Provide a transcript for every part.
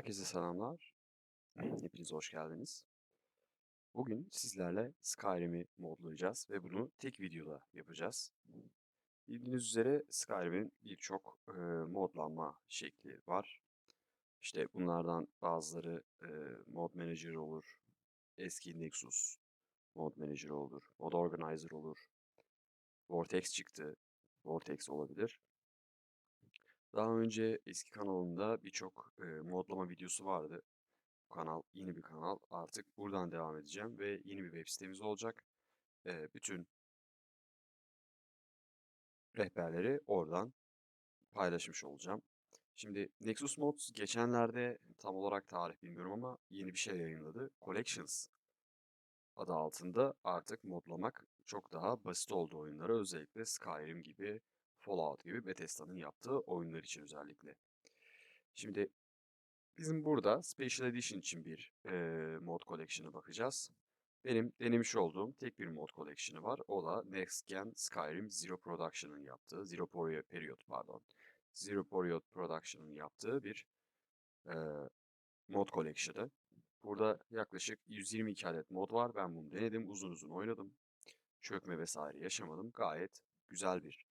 Herkese selamlar. Hepiniz hoş geldiniz. Bugün sizlerle Skyrim'i modlayacağız ve bunu tek videoda yapacağız. Bildiğiniz üzere Skyrim'in birçok e, modlanma şekli var. İşte bunlardan bazıları e, Mod Manager olur, eski Nexus Mod Manager olur, Mod Organizer olur, Vortex çıktı, Vortex olabilir. Daha önce eski kanalımda birçok e, modlama videosu vardı. Bu kanal yeni bir kanal. Artık buradan devam edeceğim ve yeni bir web sitemiz olacak. E, bütün rehberleri oradan paylaşmış olacağım. Şimdi Nexus Mods geçenlerde tam olarak tarih bilmiyorum ama yeni bir şey yayınladı. Collections adı altında artık modlamak çok daha basit oldu oyunlara. Özellikle Skyrim gibi, Fallout gibi Bethesda'nın yaptığı oyunlar için özellikle. Şimdi bizim burada Special Edition için bir e, mod collection'a bakacağız. Benim denemiş olduğum tek bir mod collection'ı var. O da Next Gen Skyrim Zero Production'ın yaptığı, Zero Period pardon, Zero Period Production'ın yaptığı bir e, mod collection'ı. Burada yaklaşık 122 adet mod var. Ben bunu denedim, uzun uzun oynadım. Çökme vesaire yaşamadım. Gayet güzel bir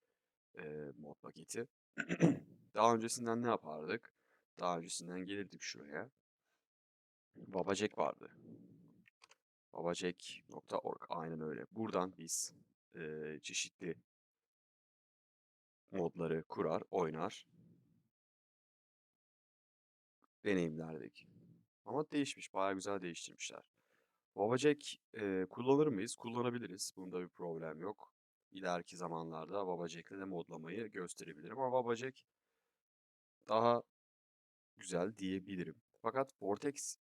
e, mod paketi. Daha öncesinden ne yapardık? Daha öncesinden gelirdik şuraya. Babacek vardı. Babacek.org aynen öyle. Buradan biz e, çeşitli modları kurar, oynar, deneyimlerdik. Ama değişmiş, bayağı güzel değiştirmişler. Babacek e, kullanır mıyız? Kullanabiliriz. Bunda bir problem yok. İleriki zamanlarda Babacek'le de modlamayı gösterebilirim. Ama Babacek daha güzel diyebilirim. Fakat Vortex,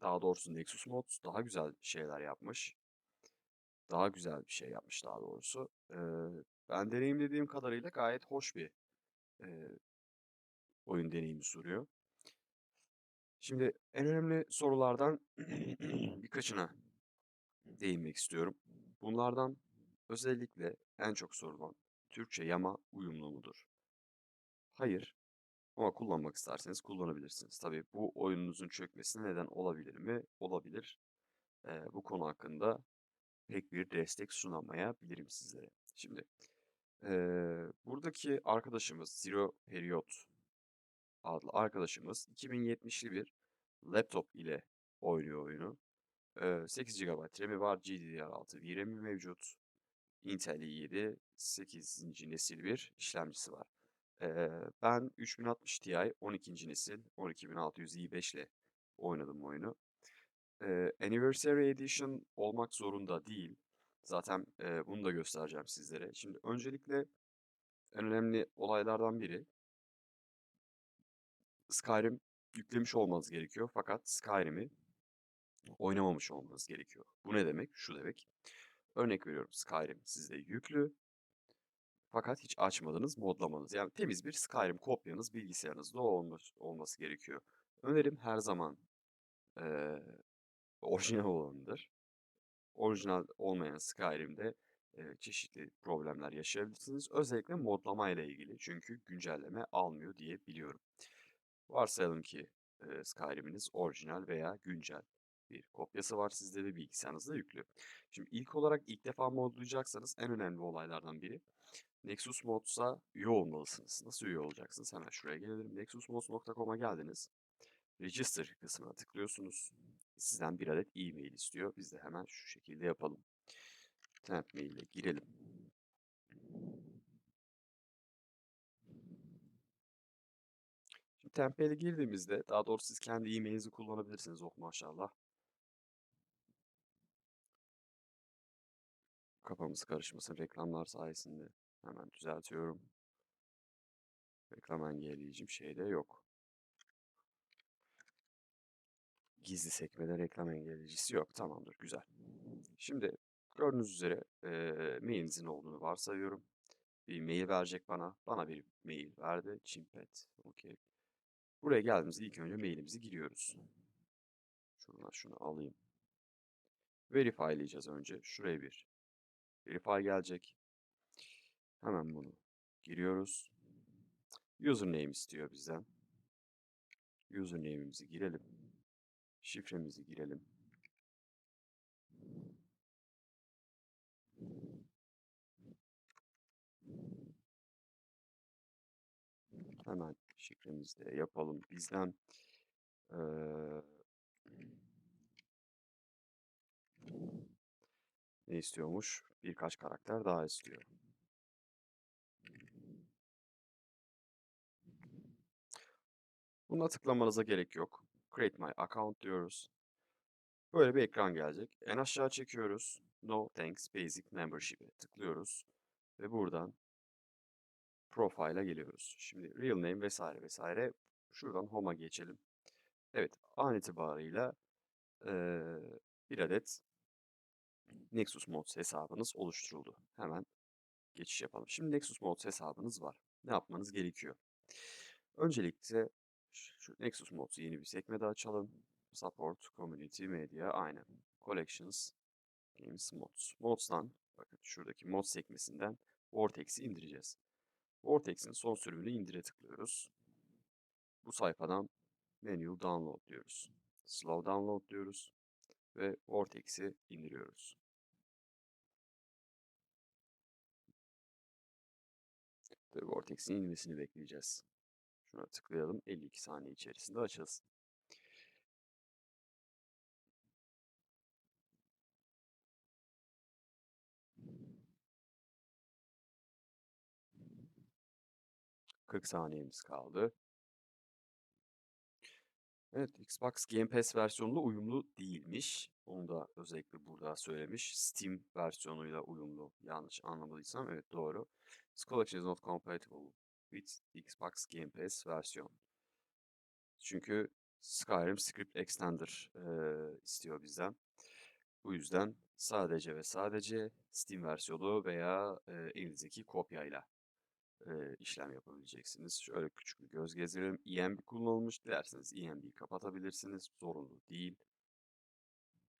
daha doğrusu Nexus Mods daha güzel şeyler yapmış. Daha güzel bir şey yapmış daha doğrusu. Ee, ben deneyimlediğim kadarıyla gayet hoş bir e, oyun deneyimi sunuyor. Şimdi en önemli sorulardan birkaçına değinmek istiyorum. Bunlardan özellikle en çok sorulan Türkçe yama uyumlu mudur? Hayır. Ama kullanmak isterseniz kullanabilirsiniz. Tabii bu oyununuzun çökmesine neden olabilir mi? Olabilir. Ee, bu konu hakkında pek bir destek sunamayabilirim sizlere. Şimdi ee, buradaki arkadaşımız Zero Period adlı arkadaşımız 2070'li bir laptop ile oynuyor oyunu. Ee, 8 GB RAM'i var, GDDR6 VRAM'i mevcut. Intel i7 8. nesil bir işlemcisi var. Ben 3060 Ti 12. nesil 12600 i5 ile oynadım oyunu. Anniversary Edition olmak zorunda değil. Zaten bunu da göstereceğim sizlere. Şimdi öncelikle en önemli olaylardan biri Skyrim yüklemiş olmanız gerekiyor. Fakat Skyrim'i oynamamış olmanız gerekiyor. Bu ne demek? Şu demek. Örnek veriyorum Skyrim sizde yüklü fakat hiç açmadınız, modlamanız. Yani temiz bir Skyrim kopyanız bilgisayarınızda olması, olması gerekiyor. Önerim her zaman e, orijinal olanıdır. Orijinal olmayan Skyrim'de e, çeşitli problemler yaşayabilirsiniz. Özellikle modlama ile ilgili. Çünkü güncelleme almıyor diye biliyorum. Varsayalım ki e, Skyrim'iniz orijinal veya güncel bir kopyası var sizde ve bilgisayarınızda yüklü. Şimdi ilk olarak ilk defa modlayacaksanız en önemli olaylardan biri Nexus Mods'a üye olmalısınız. Nasıl üye olacaksınız? Hemen şuraya gelelim. nexusmods.com'a geldiniz. Register kısmına tıklıyorsunuz. Sizden bir adet e-mail istiyor. Biz de hemen şu şekilde yapalım. Temp mail ile girelim. Şimdi temp ile girdiğimizde daha doğrusu siz kendi e-mailinizi kullanabilirsiniz. Oh maşallah. Kafamız karışmasın reklamlar sayesinde. Hemen düzeltiyorum. Reklam engelleyicim şeyde yok. Gizli sekmede reklam engelleyicisi yok. Tamamdır. Güzel. Şimdi gördüğünüz üzere e, mailinizin olduğunu varsayıyorum. Bir mail verecek bana. Bana bir mail verdi. Chimpet. Okey. Buraya geldiğimizde ilk önce mailimizi giriyoruz. Şuradan şunu alayım. Verify'leyeceğiz önce. Şuraya bir verify gelecek. Hemen bunu giriyoruz. Username istiyor bizden. Username'imizi girelim. Şifremizi girelim. Hemen şifremizi de yapalım. Bizden eee, ne istiyormuş? Birkaç karakter daha istiyor. Buna tıklamanıza gerek yok. Create my account diyoruz. Böyle bir ekran gelecek. En aşağı çekiyoruz. No thanks basic membership'e tıklıyoruz. Ve buradan profile'a geliyoruz. Şimdi real name vesaire vesaire. Şuradan home'a geçelim. Evet an itibarıyla eee, bir adet Nexus Mods hesabınız oluşturuldu. Hemen geçiş yapalım. Şimdi Nexus Mods hesabınız var. Ne yapmanız gerekiyor? Öncelikle şu Nexus Mods'u yeni bir sekmede açalım. Support, Community, Media, aynen. Collections, Games Mods. Mods'tan, bakın şuradaki Mods sekmesinden Vortex'i indireceğiz. Vortex'in son sürümünü indire tıklıyoruz. Bu sayfadan Menu Download diyoruz. Slow Download diyoruz. Ve Vortex'i indiriyoruz. Tabii Vortex'in inmesini bekleyeceğiz. Şuna tıklayalım. 52 saniye içerisinde açılsın. ...40 saniyemiz kaldı. Evet, Xbox Game Pass versiyonuyla uyumlu değilmiş. Onu da özellikle burada söylemiş. Steam versiyonuyla uyumlu. Yanlış anlamadıysam evet doğru. Collection is not compatible with Xbox Game Pass versiyon. Çünkü Skyrim Script Extender eee, istiyor bizden. Bu yüzden sadece ve sadece Steam versiyonu veya eee, elinizdeki kopyayla eee, işlem yapabileceksiniz. Şöyle küçük bir göz gezdirelim. ENB kullanılmış. Dilerseniz ENB'yi kapatabilirsiniz. Zorunlu değil.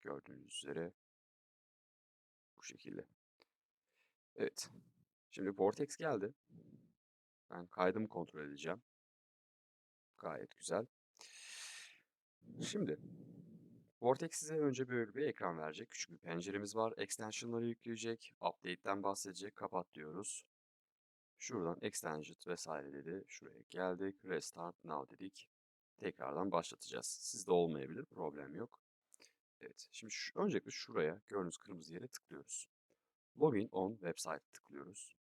Gördüğünüz üzere bu şekilde. Evet. Şimdi Vortex geldi. Ben kaydımı kontrol edeceğim. Gayet güzel. Şimdi Vortex size önce böyle bir ekran verecek. Küçük bir penceremiz var. Extension'ları yükleyecek. Update'ten bahsedecek. Kapat diyoruz. Şuradan extension vesaire dedi. Şuraya geldik. Restart now dedik. Tekrardan başlatacağız. Sizde olmayabilir. Problem yok. Evet. Şimdi şu, öncelikle şuraya gördüğünüz kırmızı yere tıklıyoruz. Login on website tıklıyoruz.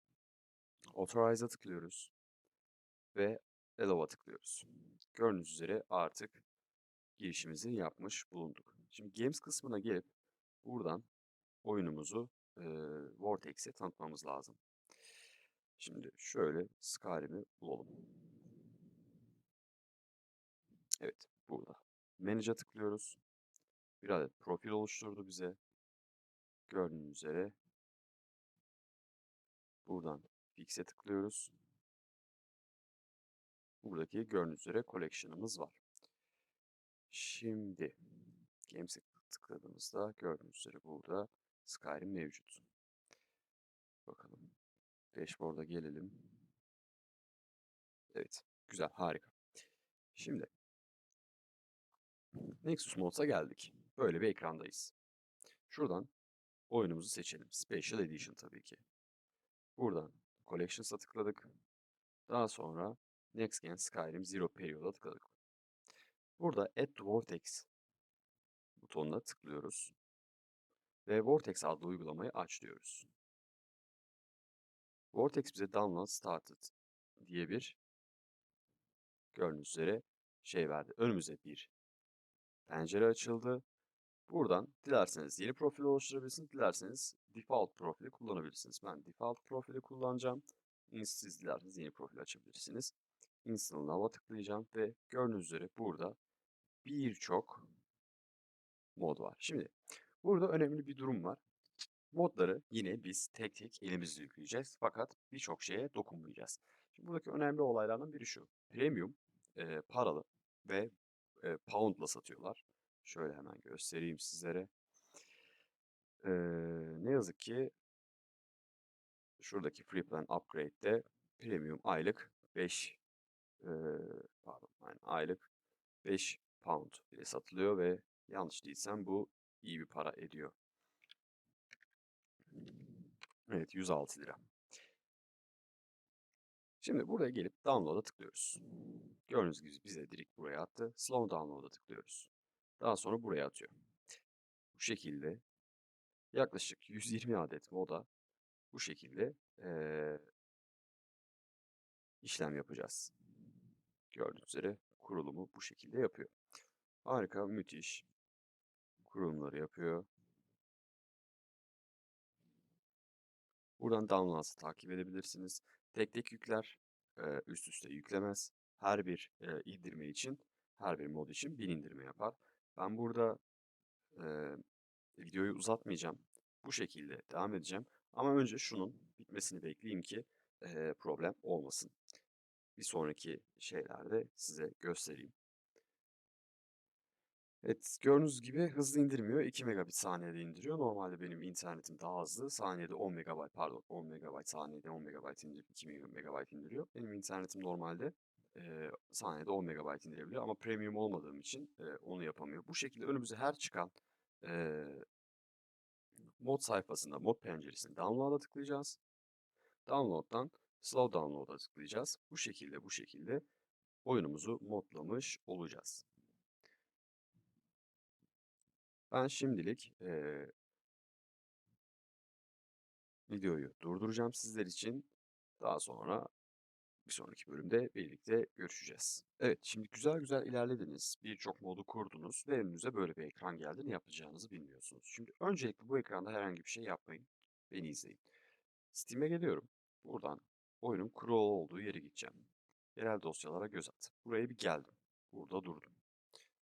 Authorize'a tıklıyoruz. Ve Allow'a tıklıyoruz. Gördüğünüz üzere artık girişimizi yapmış bulunduk. Şimdi Games kısmına gelip buradan oyunumuzu e, Vortex'e tanıtmamız lazım. Şimdi şöyle Skyrim'i bulalım. Evet burada. Manage'a tıklıyoruz. Bir adet profil oluşturdu bize. Gördüğünüz üzere buradan Fix'e tıklıyoruz. Buradaki gördüğünüz üzere collection'ımız var. Şimdi Games'e tıkladığımızda gördüğünüz üzere burada Skyrim mevcut. Bakalım. Dashboard'a gelelim. Evet. Güzel. Harika. Şimdi Nexus Mods'a geldik. Böyle bir ekrandayız. Şuradan oyunumuzu seçelim. Special Edition tabii ki. Buradan Collections'a tıkladık. Daha sonra Next Gen Skyrim Zero Period'a tıkladık. Burada Add Vortex butonuna tıklıyoruz. Ve Vortex adlı uygulamayı aç diyoruz. Vortex bize Download Started diye bir gördüğünüz üzere şey verdi. Önümüze bir pencere açıldı. Buradan dilerseniz yeni profil oluşturabilirsiniz, dilerseniz default profili kullanabilirsiniz. Ben default profili kullanacağım. Siz dilerseniz yeni profil açabilirsiniz. Install Now'a tıklayacağım ve gördüğünüz üzere burada birçok mod var. Şimdi burada önemli bir durum var. Modları yine biz tek tek elimizle yükleyeceğiz fakat birçok şeye dokunmayacağız. Şimdi buradaki önemli olaylardan biri şu. Premium e, paralı ve e, pound'la satıyorlar. Şöyle hemen göstereyim sizlere. E, ne yazık ki şuradaki Free Plan Upgrade'de premium aylık 5 e, pardon yani aylık 5 pound ile satılıyor ve yanlış değilsem bu iyi bir para ediyor. Evet 106 lira. Şimdi buraya gelip download'a tıklıyoruz. Gördüğünüz gibi bize direkt buraya attı. Slow download'a tıklıyoruz. Daha sonra buraya atıyor. Bu şekilde yaklaşık 120 adet moda bu şekilde eee, işlem yapacağız. Gördüğünüz üzere kurulumu bu şekilde yapıyor. Harika, müthiş. Kurulumları yapıyor. Buradan downloads'ı takip edebilirsiniz. Tek tek yükler, üst üste yüklemez. Her bir indirme için, her bir mod için bir indirme yapar. Ben burada eee, videoyu uzatmayacağım. Bu şekilde devam edeceğim. Ama önce şunun bitmesini bekleyeyim ki eee, problem olmasın. Bir sonraki şeylerde size göstereyim. Evet, gördüğünüz gibi hızlı indirmiyor. 2 megabit saniyede indiriyor. Normalde benim internetim daha hızlı. Saniyede 10 megabayt, pardon 10 megabayt saniyede 10 megabayt indirip 2 megabayt indiriyor. Benim internetim normalde eee, saniyede 10 megabayt indirebiliyor ama premium olmadığım için eee, onu yapamıyor. Bu şekilde önümüze her çıkan eee, mod sayfasında, mod penceresinde download'a tıklayacağız. Download'dan slow download'a tıklayacağız. Bu şekilde bu şekilde oyunumuzu modlamış olacağız. Ben şimdilik eee, videoyu durduracağım sizler için. Daha sonra bir sonraki bölümde birlikte görüşeceğiz. Evet, şimdi güzel güzel ilerlediniz. Birçok modu kurdunuz ve önünüze böyle bir ekran geldi. Ne yapacağınızı bilmiyorsunuz. Şimdi öncelikle bu ekranda herhangi bir şey yapmayın. Beni izleyin. Steam'e geliyorum. Buradan oyunun kurulu olduğu yere gideceğim. Yerel dosyalara göz at. Buraya bir geldim. Burada durdum.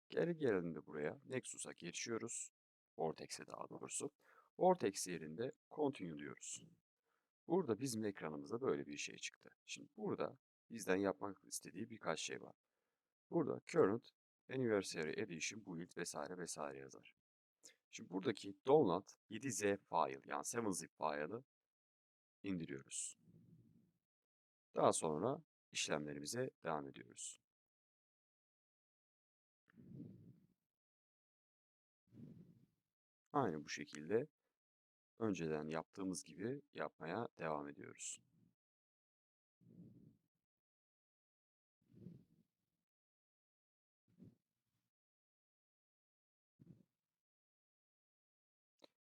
Geri geldiğinde buraya Nexus'a geçiyoruz. Vortex'e daha doğrusu. Vortex yerinde Continue diyoruz. Burada bizim ekranımızda böyle bir şey çıktı. Şimdi burada bizden yapmak istediği birkaç şey var. Burada Current Anniversary Edition Build vesaire vesaire yazar. Şimdi buradaki download 7z file yani 7zip file'ı indiriyoruz. Daha sonra işlemlerimize devam ediyoruz. Aynı bu şekilde önceden yaptığımız gibi yapmaya devam ediyoruz.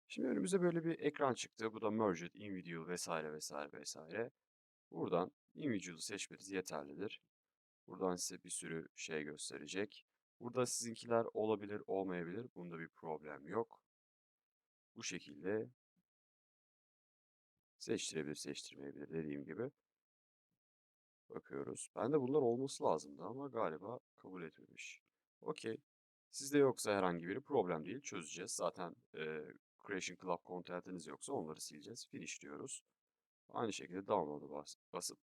Şimdi önümüze böyle bir ekran çıktı. Bu da Merged, Individual vesaire vesaire vesaire. Buradan Individual'ı seçmeniz yeterlidir. Buradan size bir sürü şey gösterecek. Burada sizinkiler olabilir, olmayabilir. Bunda bir problem yok. Bu şekilde seçtirebilir, seçtirmeyebilir dediğim gibi. Bakıyoruz. Bende bunlar olması lazımdı ama galiba kabul etmemiş. Okey. Sizde yoksa herhangi biri problem değil. Çözeceğiz. Zaten e, Creation Club content'iniz yoksa onları sileceğiz. Finish diyoruz. Aynı şekilde download'u bas basıp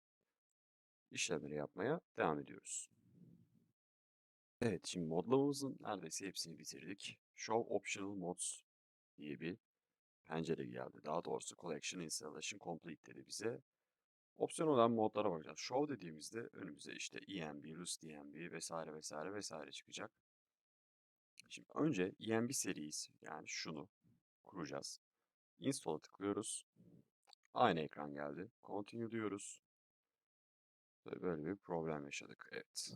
işlemleri yapmaya devam ediyoruz. Evet, şimdi modlamamızın neredeyse hepsini bitirdik. Show Optional Mods diye bir pencere geldi. Daha doğrusu Collection Installation Complete dedi bize. Opsiyon olan modlara bakacağız. Show dediğimizde önümüze işte ENB, RUST-ENB vesaire vesaire vesaire çıkacak. Şimdi önce ENB serisi yani şunu kuracağız. Install'a tıklıyoruz. Aynı ekran geldi. Continue diyoruz. Ve böyle bir problem yaşadık. Evet.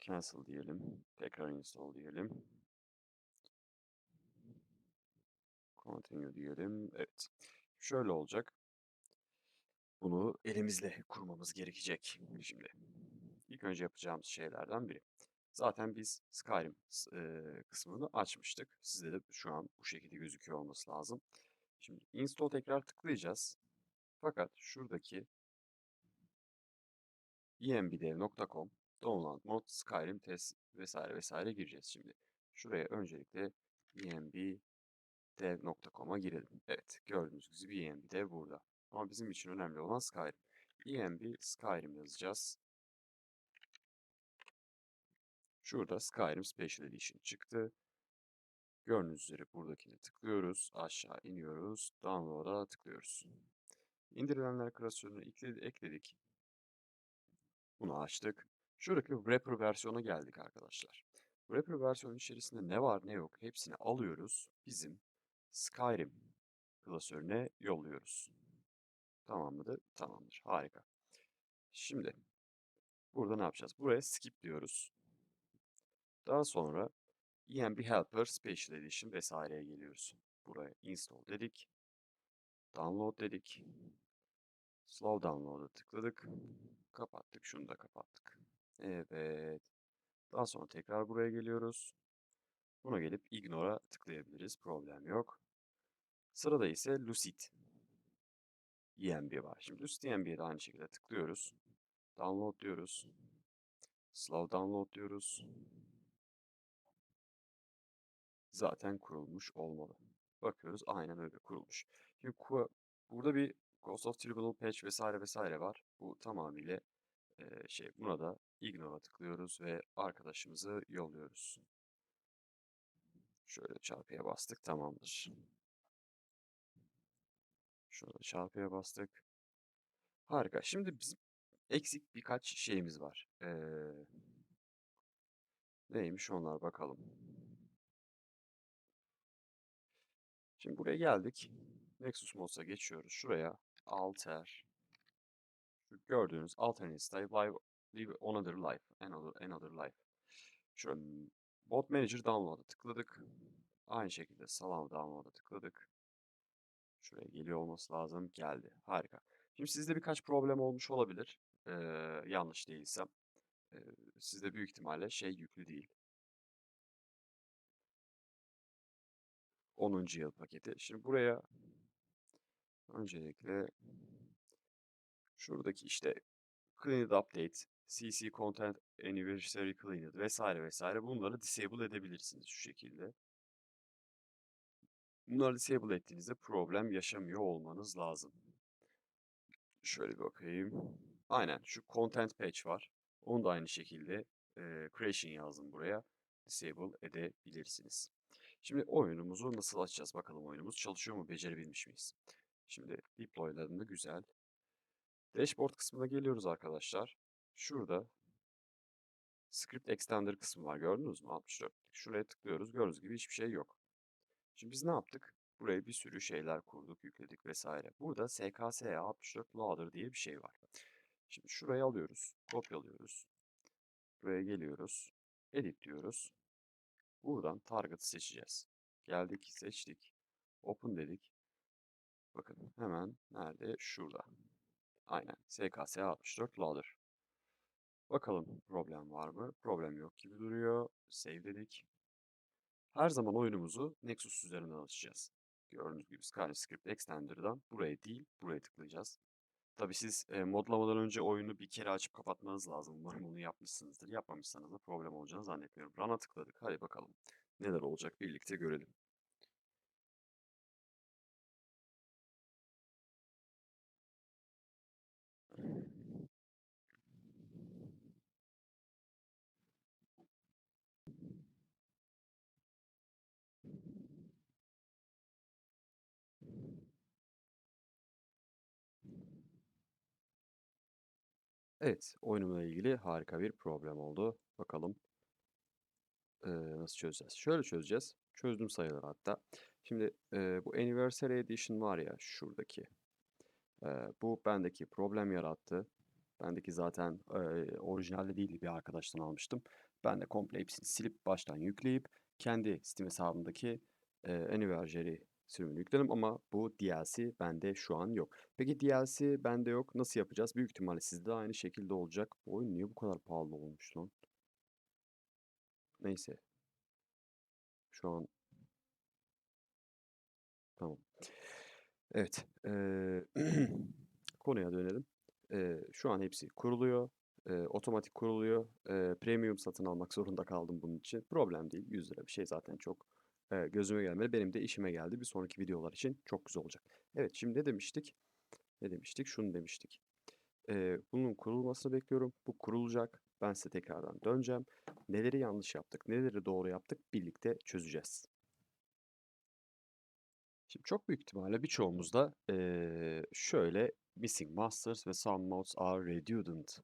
Cancel diyelim. Tekrar install diyelim. Continue diyelim. Evet. Şöyle olacak. Bunu elimizle kurmamız gerekecek şimdi. İlk önce yapacağımız şeylerden biri. Zaten biz Skyrim e, kısmını açmıştık. Sizde de şu an bu şekilde gözüküyor olması lazım. Şimdi install tekrar tıklayacağız. Fakat şuradaki embdev.com download mod Skyrim test vesaire vesaire gireceğiz şimdi. Şuraya öncelikle embdev.com'a girelim. Evet gördüğünüz gibi embdev burada. Ama bizim için önemli olan Skyrim. emb Skyrim yazacağız. Şurada Skyrim Special Edition çıktı. Gördüğünüz üzere buradakine tıklıyoruz. Aşağı iniyoruz. Download'a tıklıyoruz. İndirilenler klasörünü ekledik. Bunu açtık. Şuradaki wrapper versiyona geldik arkadaşlar. Wrapper versiyonun içerisinde ne var ne yok hepsini alıyoruz. Bizim Skyrim klasörüne yolluyoruz. Tamam mıdır? Tamamdır. Harika. Şimdi burada ne yapacağız? Buraya skip diyoruz. Daha sonra ENB Helper Special Edition vesaireye geliyoruz. Buraya install dedik. Download dedik. Slow download'a tıkladık. Kapattık. Şunu da kapattık. Evet. Daha sonra tekrar buraya geliyoruz. Buna gelip ignore'a tıklayabiliriz. Problem yok. Sırada ise Lucid ENB var. Şimdi Lucid ENB'ye de aynı şekilde tıklıyoruz. Download diyoruz. Slow download diyoruz. Zaten kurulmuş olmalı. Bakıyoruz aynen öyle kurulmuş. Şimdi burada bir Ghost of Tribunal patch vesaire vesaire var. Bu tamamıyla eee, şey buna da ignore'a tıklıyoruz ve arkadaşımızı yolluyoruz. Şöyle çarpıya bastık tamamdır. Şuna da çarpıya bastık. Harika. Şimdi bizim eksik birkaç şeyimiz var. Eee, neymiş onlar bakalım. Şimdi buraya geldik. Nexus Mods'a geçiyoruz. Şuraya alter. Şu gördüğünüz alternate style live, live another life. Another, another life. Şöyle bot manager download'a tıkladık. Aynı şekilde salam download'a tıkladık. Şuraya geliyor olması lazım. Geldi. Harika. Şimdi sizde birkaç problem olmuş olabilir. Ee, yanlış değilsem. Ee, sizde büyük ihtimalle şey yüklü değil. 10. yıl paketi. Şimdi buraya öncelikle şuradaki işte Cleaned Update, CC Content Anniversary Cleaned vesaire vesaire bunları disable edebilirsiniz şu şekilde. Bunları disable ettiğinizde problem yaşamıyor olmanız lazım. Şöyle bir bakayım. Aynen şu Content Patch var. Onu da aynı şekilde e, Creation yazdım buraya. Disable edebilirsiniz. Şimdi oyunumuzu nasıl açacağız bakalım oyunumuz çalışıyor mu becerebilmiş miyiz? Şimdi deploylarında güzel. Dashboard kısmına geliyoruz arkadaşlar. Şurada Script Extender kısmı var gördünüz mü? 64. Şuraya tıklıyoruz. Gördüğünüz gibi hiçbir şey yok. Şimdi biz ne yaptık? Buraya bir sürü şeyler kurduk, yükledik vesaire. Burada SKSA 64 Loader diye bir şey var. Şimdi şurayı alıyoruz, kopyalıyoruz. Buraya geliyoruz. Edit diyoruz. Buradan Target'ı seçeceğiz. Geldik, seçtik. Open dedik. Bakın hemen nerede? Şurada. Aynen. SKSA 64 Loader. Bakalım problem var mı? Problem yok gibi duruyor. Save dedik. Her zaman oyunumuzu Nexus üzerinden açacağız. Gördüğünüz gibi SkyScript Extender'dan buraya değil, buraya tıklayacağız. Tabii siz e, modlamadan önce oyunu bir kere açıp kapatmanız lazım. Umarım bunu yapmışsınızdır. Yapmamışsanız da problem olacağını zannetmiyorum. Run'a tıkladık. Hadi bakalım. Neler olacak birlikte görelim. Evet, oyunumla ilgili harika bir problem oldu. Bakalım e, nasıl çözeceğiz? Şöyle çözeceğiz. Çözdüm sayılır hatta. Şimdi e, bu Anniversary Edition var ya şuradaki. E, bu bendeki problem yarattı. Bendeki zaten e, orijinalde değildi bir arkadaştan almıştım. Ben de komple hepsini silip baştan yükleyip kendi Steam hesabımdaki e, Anniversary sürümünü yükledim ama bu DLC bende şu an yok. Peki DLC bende yok. Nasıl yapacağız? Büyük ihtimalle sizde de aynı şekilde olacak. Bu oyun niye bu kadar pahalı olmuş lan? Neyse. Şu an tamam. Evet. eee, konuya dönelim. Eee, şu an hepsi kuruluyor. Eee, otomatik kuruluyor. Eee, premium satın almak zorunda kaldım bunun için. Problem değil. 100 lira bir şey zaten çok gözüme gelmedi. Benim de işime geldi. Bir sonraki videolar için çok güzel olacak. Evet şimdi ne demiştik? Ne demiştik? Şunu demiştik. Eee, bunun kurulmasını bekliyorum. Bu kurulacak. Ben size tekrardan döneceğim. Neleri yanlış yaptık, neleri doğru yaptık birlikte çözeceğiz. Şimdi çok büyük ihtimalle birçoğumuzda eee, şöyle missing masters ve some modes are redundant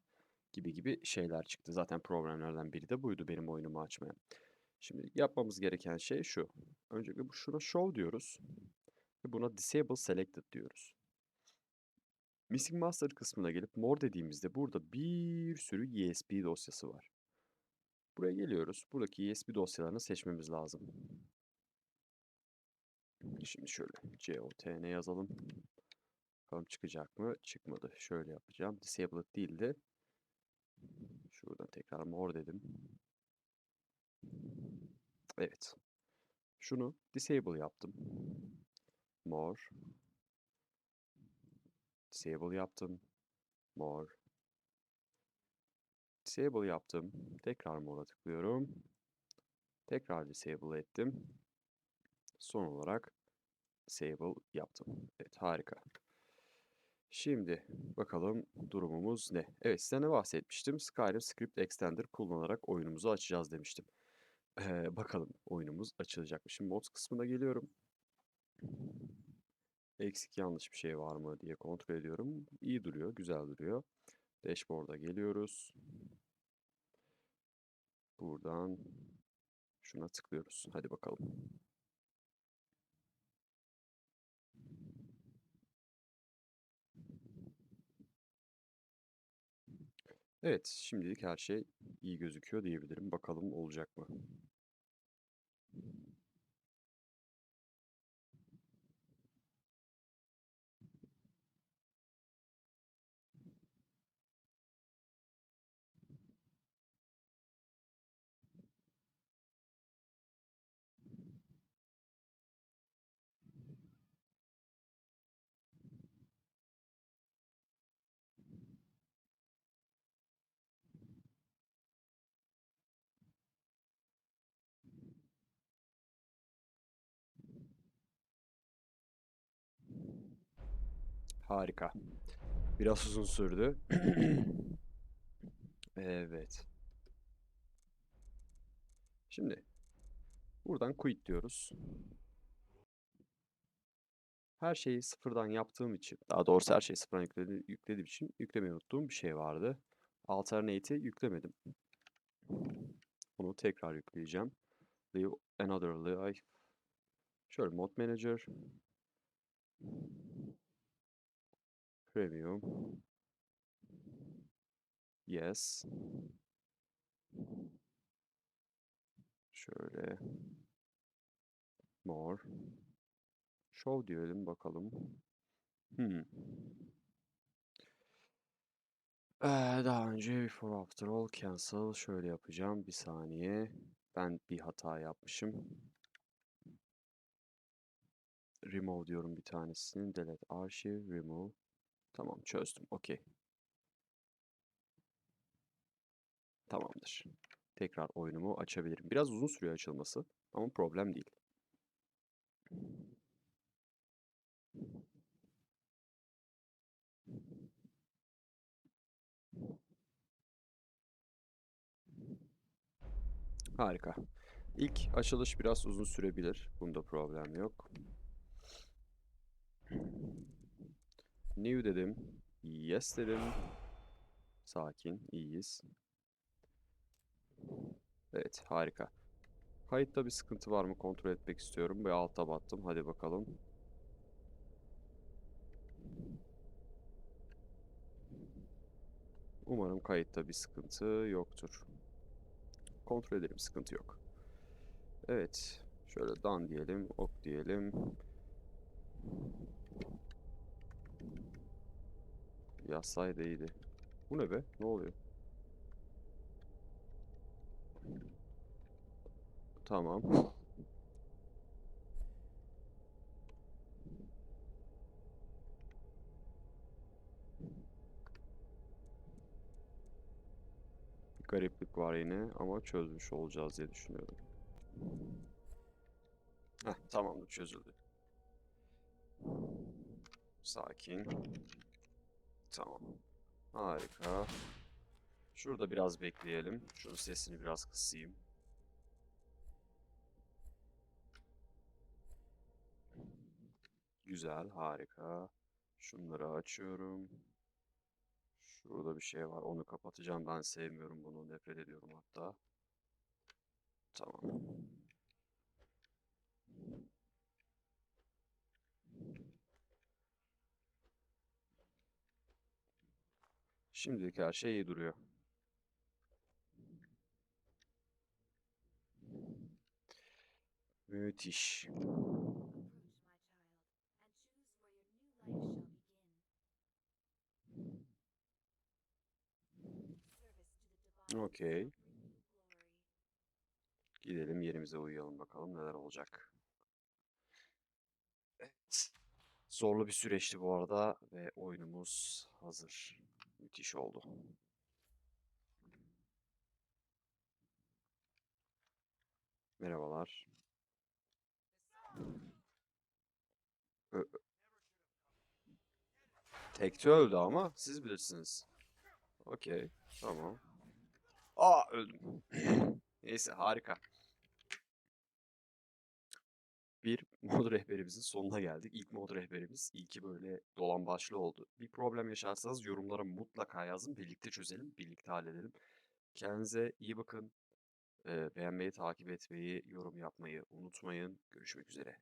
gibi gibi şeyler çıktı. Zaten problemlerden biri de buydu benim oyunumu açmaya. Şimdi yapmamız gereken şey şu. Öncelikle bu şuna show diyoruz. Ve buna disable selected diyoruz. Missing Master kısmına gelip more dediğimizde burada bir sürü ESP dosyası var. Buraya geliyoruz. Buradaki ESP dosyalarını seçmemiz lazım. Şimdi şöyle COTN yazalım. Bakalım çıkacak mı? Çıkmadı. Şöyle yapacağım. Disabled değil de şuradan tekrar more dedim. Evet. Şunu disable yaptım. More. Disable yaptım. More. Disable yaptım. Tekrar more'a tıklıyorum. Tekrar disable ettim. Son olarak disable yaptım. Evet harika. Şimdi bakalım durumumuz ne? Evet size ne bahsetmiştim? Skyrim Script Extender kullanarak oyunumuzu açacağız demiştim. Ee, bakalım oyunumuz açılacak mı? Şimdi mods kısmına geliyorum. Eksik yanlış bir şey var mı diye kontrol ediyorum. İyi duruyor, güzel duruyor. Dashboard'a geliyoruz. Buradan şuna tıklıyoruz. Hadi bakalım. Evet, şimdilik her şey iyi gözüküyor diyebilirim. Bakalım olacak mı? Harika. Biraz uzun sürdü. Evet. Şimdi buradan quit diyoruz. Her şeyi sıfırdan yaptığım için, daha doğrusu her şeyi sıfırdan yükledi, yüklediğim için yüklemeyi unuttuğum bir şey vardı. Alternate'i yüklemedim. Onu tekrar yükleyeceğim. Leave another live. Şöyle mod manager. Premium. Yes. Şöyle. More. Show diyelim bakalım. Hmm. Ee, daha önce before after all cancel şöyle yapacağım. Bir saniye. Ben bir hata yapmışım. Remove diyorum bir tanesini. Delete archive, remove. Tamam çözdüm. Okey. Tamamdır. Tekrar oyunumu açabilirim. Biraz uzun sürüyor açılması ama problem değil. Harika. İlk açılış biraz uzun sürebilir. Bunda problem yok. New dedim. Yes dedim. Sakin, iyiyiz. Evet, harika. Kayıtta bir sıkıntı var mı kontrol etmek istiyorum. Bir alta battım. Hadi bakalım. Umarım kayıtta bir sıkıntı yoktur. Kontrol edelim, sıkıntı yok. Evet, şöyle done diyelim, ok diyelim. Yazsaydı iyiydi. Bu ne be? Ne oluyor? Tamam. Bir gariplik var yine ama çözmüş olacağız diye düşünüyorum. Heh, tamamdır çözüldü. Sakin. Tamam. Harika. Şurada biraz bekleyelim. Şunun sesini biraz kısayım. Güzel, harika. Şunları açıyorum. Şurada bir şey var. Onu kapatacağım. Ben sevmiyorum bunu. Nefret ediyorum hatta. Tamam. Şimdilik her şey iyi duruyor. Müthiş. Okey. Gidelim yerimize uyuyalım bakalım neler olacak. Evet. Zorlu bir süreçti bu arada ve oyunumuz hazır. Müthiş oldu. Merhabalar. Ö- Tekte öldü ama siz bilirsiniz. Okey, tamam. Aa öldüm. Neyse harika. Bir mod rehberimizin sonuna geldik. İlk mod rehberimiz ilki böyle dolan başlı oldu. Bir problem yaşarsanız yorumlara mutlaka yazın. Birlikte çözelim, birlikte halledelim. Kendinize iyi bakın. Beğenmeyi, takip etmeyi, yorum yapmayı unutmayın. Görüşmek üzere.